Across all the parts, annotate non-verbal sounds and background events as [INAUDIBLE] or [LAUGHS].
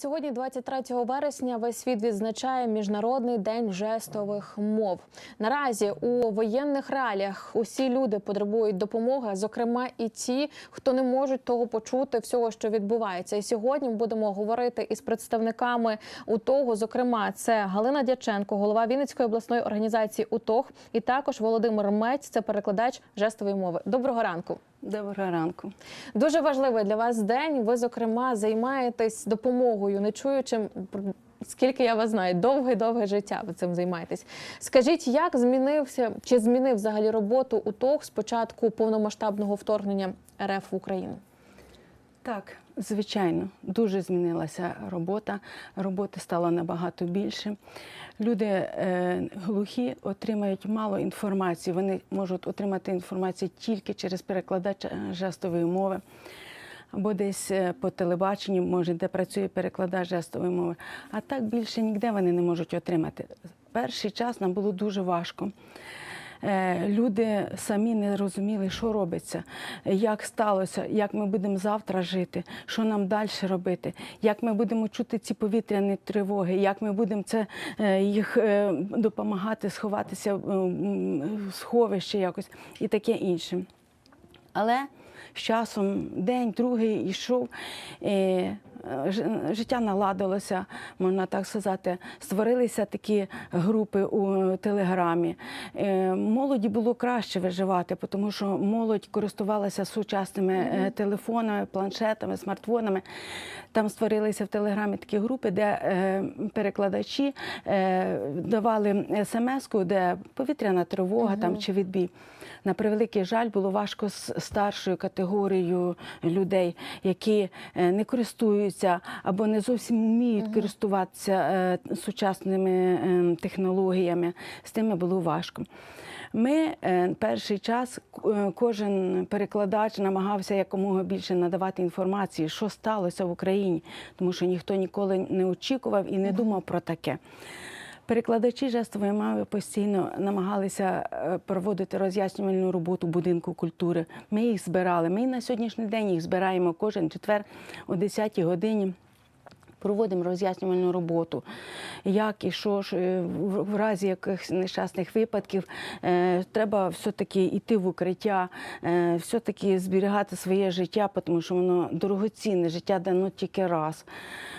Сьогодні, 23 вересня, весь світ відзначає міжнародний день жестових мов. Наразі у воєнних реаліях усі люди потребують допомоги, зокрема і ті, хто не можуть того почути всього, що відбувається. І сьогодні ми будемо говорити із представниками УТОГу. Зокрема, це Галина Дяченко, голова Вінницької обласної організації УТОГ, і також Володимир Мець, це перекладач жестової мови. Доброго ранку. Доброго ранку. Дуже важливий для вас день. Ви, зокрема, займаєтесь допомогою нечуючим. Скільки я вас знаю, довге довге життя ви цим займаєтесь. Скажіть, як змінився чи змінив взагалі роботу УТОГ з початку повномасштабного вторгнення РФ в Україну? Так, звичайно, дуже змінилася робота. Роботи стало набагато більше. Люди е, глухі отримають мало інформації. Вони можуть отримати інформацію тільки через перекладач жестової мови. Або десь е, по телебаченню, може, де працює перекладач жестової мови. А так більше ніде вони не можуть отримати. Перший час нам було дуже важко. Е, Люди самі не розуміли, що робиться, як сталося, як ми будемо завтра жити, що нам далі робити, як ми будемо чути ці повітряні тривоги, як ми будемо це е, їх допомагати сховатися в сховище якось і таке інше. Але з часом день, другий йшов. Ж- життя наладилося, можна так сказати. Створилися такі групи у телеграмі. Е, Молоді було краще виживати, тому що молодь користувалася сучасними е, телефонами, планшетами, смартфонами. Там створилися в телеграмі такі групи, де е, перекладачі е, давали смс-ку, де повітряна тривога там чи відбій. На превеликий жаль, було важко з старшою категорією людей, які е, не користуються або не зовсім вміють користуватися е, сучасними е, технологіями. З тими було важко. Ми е, перший час кожен перекладач намагався якомога більше надавати інформації, що сталося в Україні, тому що ніхто ніколи не очікував і не думав про таке. Перекладачі жестової мови постійно намагалися е, проводити роз'яснювальну роботу будинку культури. Ми їх збирали. Ми на сьогоднішній день їх збираємо кожен четвер о 10-й годині. Проводимо роз'яснювальну роботу, як і що ж е, в разі якихось нещасних випадків е, треба все-таки йти в укриття, е, все-таки зберігати своє життя, тому що воно дорогоцінне, життя дано тільки раз.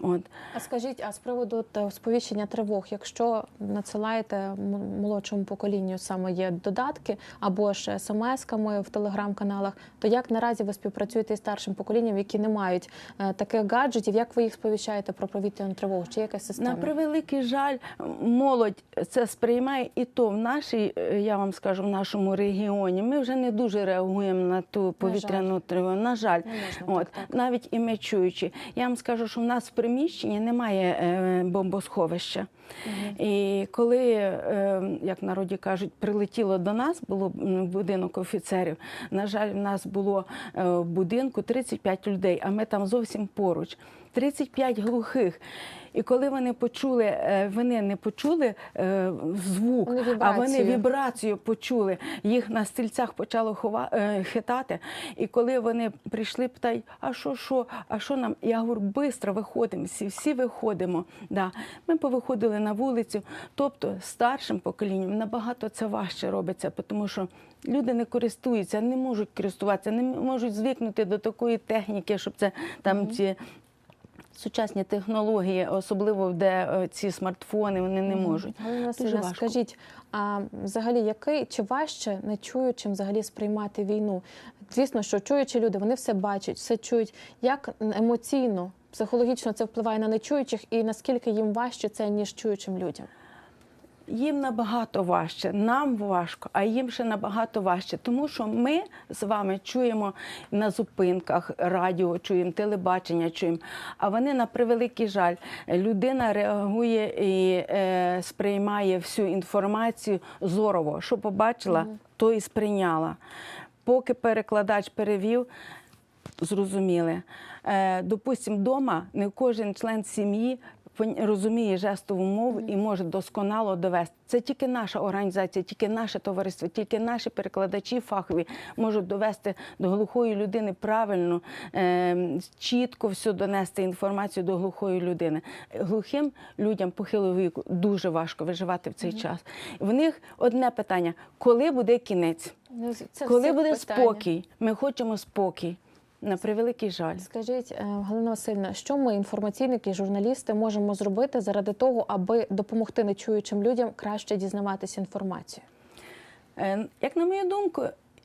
От. А скажіть, а з приводу сповіщення тривог, якщо надсилаєте молодшому поколінню саме є додатки або ж смс-ками в телеграм-каналах, то як наразі ви співпрацюєте із старшим поколінням, які не мають таких гаджетів, як ви їх сповіщаєте про повітряну тривогу? Чи якась система? На превеликий жаль, молодь це сприймає і то в нашій, е, я вам скажу, в нашому регіоні. Ми вже не дуже реагуємо на ту повітряну тривогу. На жаль, можна от так, так. навіть і ми чуючи. Я вам скажу, що в нас в приміщенні немає е, бомбосховища. І коли, е, як народі кажуть, прилетіло до нас, було будинок офіцерів. На жаль, в нас було в будинку 35 людей, а ми там зовсім поруч. 35 глухих. І коли вони почули, е, вони не почули е, звук, Вони а вони вібрацію. почули. Їх на стільцях почало хова, е, хитати. І коли вони прийшли, питають, а що, що, а що нам? Я говорю, швидко виходимо, всі, всі виходимо. Да. Ми повиходили на вулицю. Тобто старшим поколінням набагато це важче робиться, тому що люди не користуються, не можуть користуватися, не можуть звикнути до такої техніки, щоб це там ці. Сучасні технології, особливо де е, ці смартфони, вони не можуть. Дуже важко. скажіть, а взагалі який чи важче не чуючим взагалі сприймати війну? Звісно, що чуючі люди вони все бачать, все чують. Як емоційно, психологічно це впливає на нечуючих, і наскільки їм важче це ніж чуючим людям? Їм набагато важче, нам важко, а їм ще набагато важче, тому що ми з вами чуємо на зупинках радіо, чуємо телебачення, чуємо. А вони на превеликий жаль. Людина реагує і е, сприймає всю інформацію зорово. Що побачила, то і сприйняла. Поки перекладач перевів, зрозуміли. Е, допустим, вдома не кожен член сім'ї розуміє жестову мову і може досконало довести. Це тільки наша організація, тільки наше товариство, тільки наші перекладачі фахові можуть довести до глухої людини правильно, е, чітко все донести інформацію до глухої людини. Глухим людям похилого віку дуже важко виживати в цей час. В них одне питання: коли буде кінець? Ну, це Коли буде питання. спокій? Ми хочемо спокій. На превеликий жаль. Скажіть, е, Галина Васильівна, що ми, інформаційники, журналісти, можемо зробити заради того, аби допомогти нечуючим людям краще дізнаватися інформацію? Е, Як на мою думку,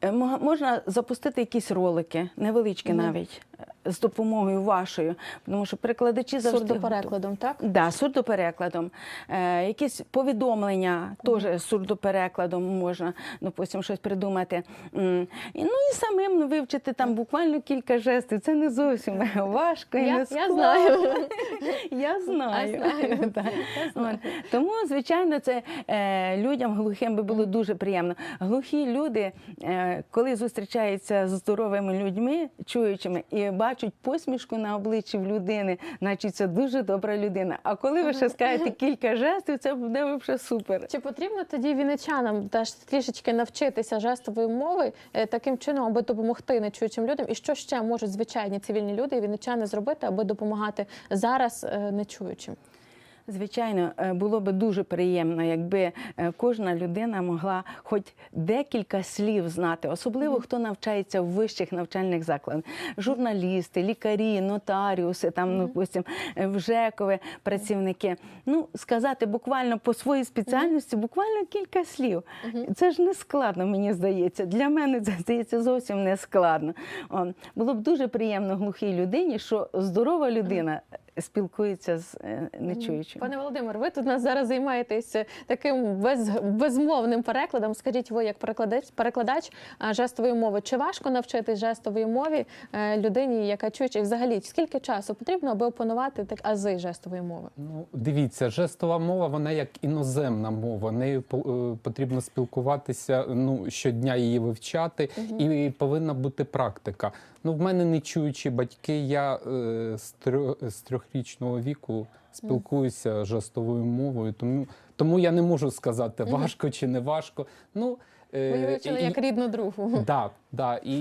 е, можна запустити якісь ролики, невеличкі навіть, з допомогою вашою, тому що перекладачі завжди. Сурдоперекладом, так? Да, сурдоперекладом. Е, якісь повідомлення теж сурдоперекладом можна, допустим, щось придумати. Ну і самим вивчити там буквально кілька жестів. Це не зовсім важко і Я, не [LAUGHS] я складно. знаю. Я знаю. [LAUGHS] Я знаю. Тому, звичайно, це е, людям глухим би було дуже приємно. Глухі люди, е, коли зустрічаються з здоровими людьми, чуючими, і бачать посмішку на обличчі в людини, значить це дуже добра людина. А коли ви ще скажете кілька жестів, це буде вже супер. Чи потрібно тоді віничанам теж трішечки навчитися жестової мови е, таким чином, аби допомогти нечуючим людям? І що ще можуть звичайні цивільні люди і віничани зробити, аби допомагати зараз е, нечуючим? Звичайно, е, було би дуже приємно, якби е, кожна людина могла хоч декілька слів знати, особливо хто навчається в вищих навчальних закладах. Журналісти, лікарі, нотаріуси, там, ну, допустим, е, в ЖЕКові працівники. Ну, сказати буквально по своїй спеціальності, буквально кілька слів. Це ж не складно, мені здається. Для мене це здається зовсім не складно. Було б дуже приємно глухій людині, що здорова людина спілкується з е, нечуючим. Пане Володимир, ви тут нас зараз займаєтесь таким без, безмовним перекладом. Скажіть, ви як перекладач, перекладач жестової мови, чи важко навчитись жестовій мові е, людині, яка чує, і взагалі скільки часу потрібно, аби опанувати так ази жестової мови? Ну, дивіться, жестова мова, вона як іноземна мова. Нею по- е, потрібно спілкуватися ну, щодня її вивчати, і повинна бути практика. Ну, в мене не чуючі батьки, я е, з, трьох, з трьохрічного віку спілкуюся жестовою мовою, тому, тому я не можу сказати, важко чи не важко. Ну, е, Ви вивчили як рідну другу. так, да. І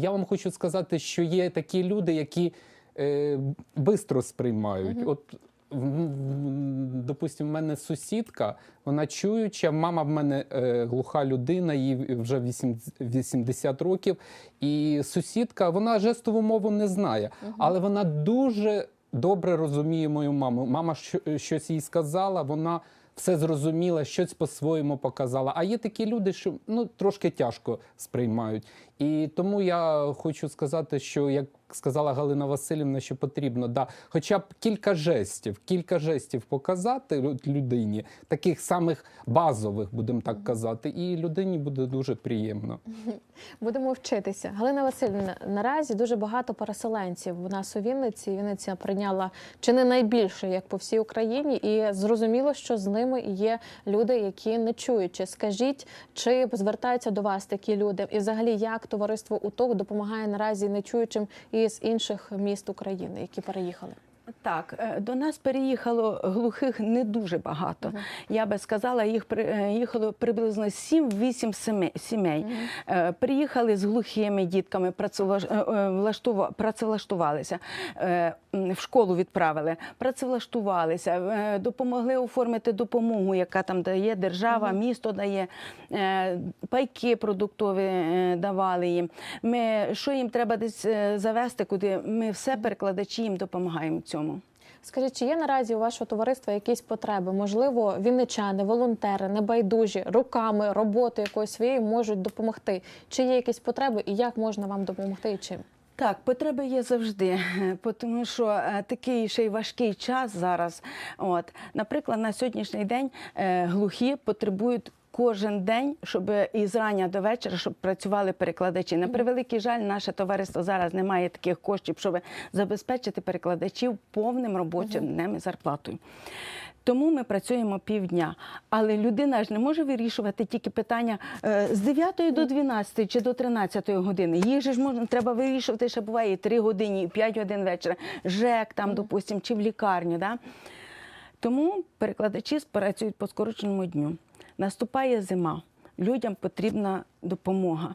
я вам хочу сказати, що є такі люди, які е, бистро сприймають. От, в- в- допустим, в мене сусідка, вона чуюча, мама в мене е, глуха людина, їй вже вісім- 80 років. І сусідка, вона жестову мову не знає, але вона дуже добре розуміє мою маму. Мама щось їй сказала, вона все зрозуміла, щось по-своєму показала. А є такі люди, що ну трошки тяжко сприймають. І тому я хочу сказати, що як сказала Галина Васильівна, що потрібно да, хоча б кілька жестів, кілька жестів показати людині, таких самих базових, будемо так казати, і людині буде дуже приємно. [LAUGHS] Будемо вчитися. Галина Васильівна, наразі дуже багато переселенців у нас у Вінниці. Вінниця прийняла чи не найбільше, як по всій Україні, і зрозуміло, що з ними є люди, які не чуючи. Скажіть, чи звертаються до вас такі люди, і взагалі як товариство УТОК допомагає наразі нечуючим із інших міст України, які переїхали? Так, е, до нас переїхало глухих не дуже багато. Я би сказала, їх приїхало приблизно 7-8 семи- сімей. Е, Приїхали з глухими дітками, працевлаш- е, е, влаштува- працевлаштувалися, е, в школу відправили, працевлаштувалися, е, допомогли оформити допомогу, яка там дає держава, місто дає, е, пайки продуктові е, давали їм. Ми, що їм треба десь е, завести, куди ми все перекладачі їм допомагаємо цьому. Скажіть, чи є наразі у вашого товариства якісь потреби? Можливо, вінничани, волонтери, небайдужі, руками, роботою якоюсь своєю можуть допомогти? Чи є якісь потреби і як можна вам допомогти і чим? Так, потреби є завжди, тому що е, такий ще й важкий час зараз. От, наприклад, на сьогоднішній день е, глухі потребують. Кожен день, щоб із рання до вечора, щоб працювали перекладачі. На превеликий жаль, наше товариство зараз не має таких коштів, щоб забезпечити перекладачів повним робочим днем і зарплатою. Тому ми працюємо півдня. Але людина ж не може вирішувати тільки питання е, з 9 до 12 чи до 13 години. Їх же ж можна треба вирішувати, ще буває і 3 години, і 5 годин вечора. ЖЕК там, допустим, чи в лікарню. Да? Тому перекладачі працюють по скороченому дню. Наступає зима, людям потрібна допомога.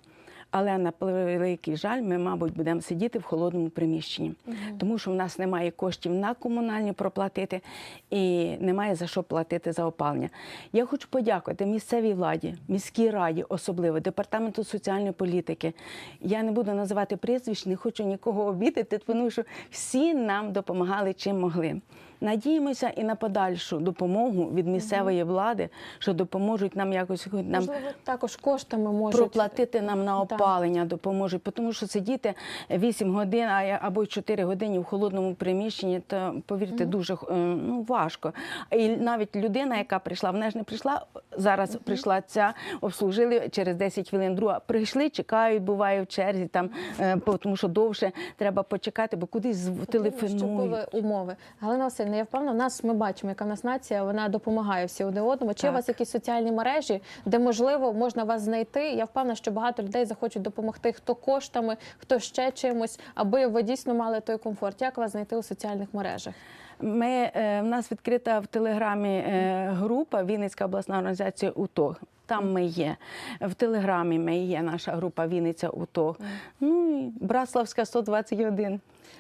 Але на великий жаль, ми, мабуть, будемо сидіти в холодному приміщенні, тому що в нас немає коштів на комунальні проплатити і немає за що платити за опалення. Я хочу подякувати місцевій владі, міській раді, особливо департаменту соціальної політики. Я не буду називати прізвищ, не хочу нікого обідати, тому що всі нам допомагали чим могли. Надіємося і на подальшу допомогу від місцевої влади, що допоможуть нам якось нам Можливо, також коштами можуть проплатити нам на опалення допоможуть, тому що сидіти 8 годин або 4 години в холодному приміщенні, то повірте, дуже е, ну, важко. І навіть людина, яка прийшла, вона ж не прийшла зараз. Прийшла ця, обслужили через 10 хвилин. Друга прийшли, чекають, буває в черзі там, е, тому що довше треба почекати, бо кудись телефонують. умови. Галина Васильівна, я впевнена, в нас ми бачимо, яка в нас нація, вона допомагає всі один одному. Чи є у вас якісь соціальні мережі, де можливо можна вас знайти? Я впевнена, що багато людей захочуть допомогти, хто коштами, хто ще чимось, аби ви дійсно мали той комфорт. Як вас знайти у соціальних мережах? Ми, е, в нас відкрита в Телеграмі е, група Вінницька обласна організація УТО. Там ми є. В Телеграмі ми є наша група Вінниця УТО. Ну і Браславська 121.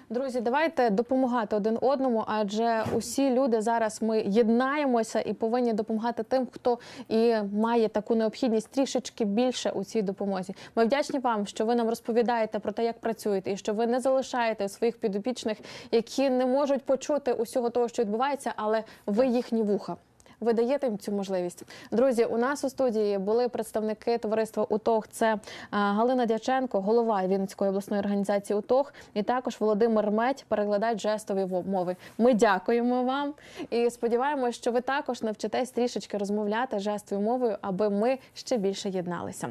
Друзі, давайте допомагати один одному, адже усі люди зараз ми єднаємося і повинні допомагати тим, хто і має таку необхідність трішечки більше у цій допомозі. Ми вдячні вам, що ви нам розповідаєте про те, як працюєте, і що ви не залишаєте своїх підопічних, які не можуть почути усього того, що відбувається, але ви їхні вуха. Ви даєте їм цю можливість. Друзі, у нас у студії були представники товариства УТОГ. Це Галина Дяченко, голова Вінницької обласної організації УТОГ, і також Володимир Медь, перекладач жестові мови. Ми дякуємо вам і сподіваємося, що ви також навчитесь трішечки розмовляти жестовою мовою, аби ми ще більше єдналися.